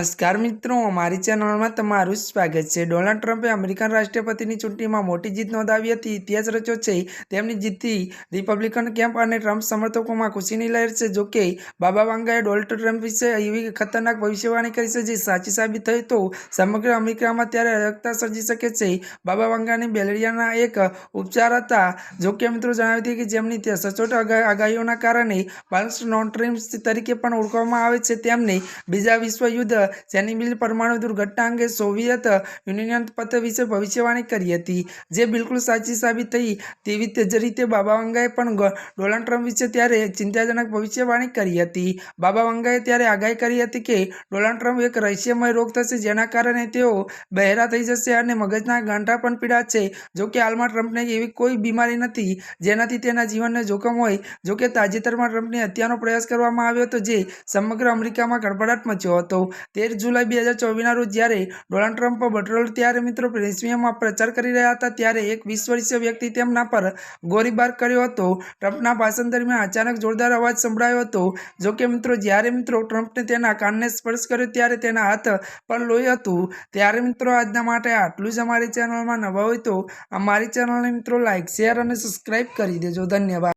નમસ્કાર મિત્રો અમારી ચેનલમાં તમારું સ્વાગત છે. ડોનાલ્ડ ટ્રમ્પે અમેરિકન રાષ્ટ્રપતિની ચૂંટણીમાં મોટી જીત નોંધાવી હતી. ઇતિહાસ રચ્યો છે. તેમની જીતથી રિપબ્લિકન કેમ્પ અને ટ્રમ્પ સમર્થકોમાં ખુશીની લહેર છે. જોકે બાબા વાંગાએ ડોનાલ્ડ ટ્રમ્પ વિશે એવી ખતરનાક ભવિષ્યવાણી કરી છે, જે સાચી સાબિત થઈ તો સમગ્ર અમેરિકામાં ત્યારે અરાજકતા સર્જી શકે છે. બાબા વાંગાની બેલેરિયાના એક ઉપચાર હતા. જોકે મિત્રો જણાવી હતી કે જેમની તે સચોટ આગાહીઓના કારણે બાલ્સ નોટ્રીમ્સ તરીકે પણ ઓળખવામાં આવે છે. તેમને બીજા વિશ્વ યુદ્ધ પરમાણુ દુર્ઘટના અંગે સોવિયત યુનિયન પત્ર વિશે ભવિષ્યવાણી કરી હતી. જે બિલકુલ સાચી સાબિત થઈ તેવી જ રીતે બાબા વંગાએ પણ ડોનાલ્ડ ટ્રમ્પ વિશે ત્યારે ચિંતાજનક ભવિષ્યવાણી કરી હતી. બાબા વંગાએ ત્યારે આગાહી કરી હતી કે ડોનાલ્ડ ટ્રમ્પ એક રહસ્યમય રોગ થશે, જેના કારણે તેઓ બહેરા થઈ જશે અને મગજના ગાંઠા પણ પીડાશે જો કે હાલમાં ટ્રમ્પને એવી કોઈ બીમારી નથી, જેનાથી તેના જીવનને જોખમ હોય. જોકે તાજેતરમાં ટ્રમ્પની હત્યાનો પ્રયાસ કરવામાં આવ્યો હતો, જે સમગ્ર અમેરિકામાં ગડબડાટ મચ્યો હતો. તેર જુલાઈ બે હજાર ચોવીસના રોજ જ્યારે ડોનાલ્ડ ટ્રમ્પ બટરોલ ત્યારે મિત્રો પેન્સિલ્વેનિયામાં પ્રચાર કરી રહ્યા હતા, ત્યારે એક વીસ વર્ષીય વ્યક્તિ તેમના પર ગોળીબાર કર્યો હતો. ટ્રમ્પના ભાષણ દરમિયાન અચાનક જોરદાર અવાજ સંભળાયો હતો. જો કે મિત્રો, જ્યારે મિત્રો ટ્રમ્પને તેના કાનને સ્પર્શ કર્યો ત્યારે તેના હાથ પર લોહી હતું. ત્યારે મિત્રો, આજના માટે આટલું જ અમારી ચેનલમાં નવા હોય તો અમારી ચેનલને મિત્રો લાઇક શેર અને સબસ્ક્રાઈબ કરી દેજો. ધન્યવાદ.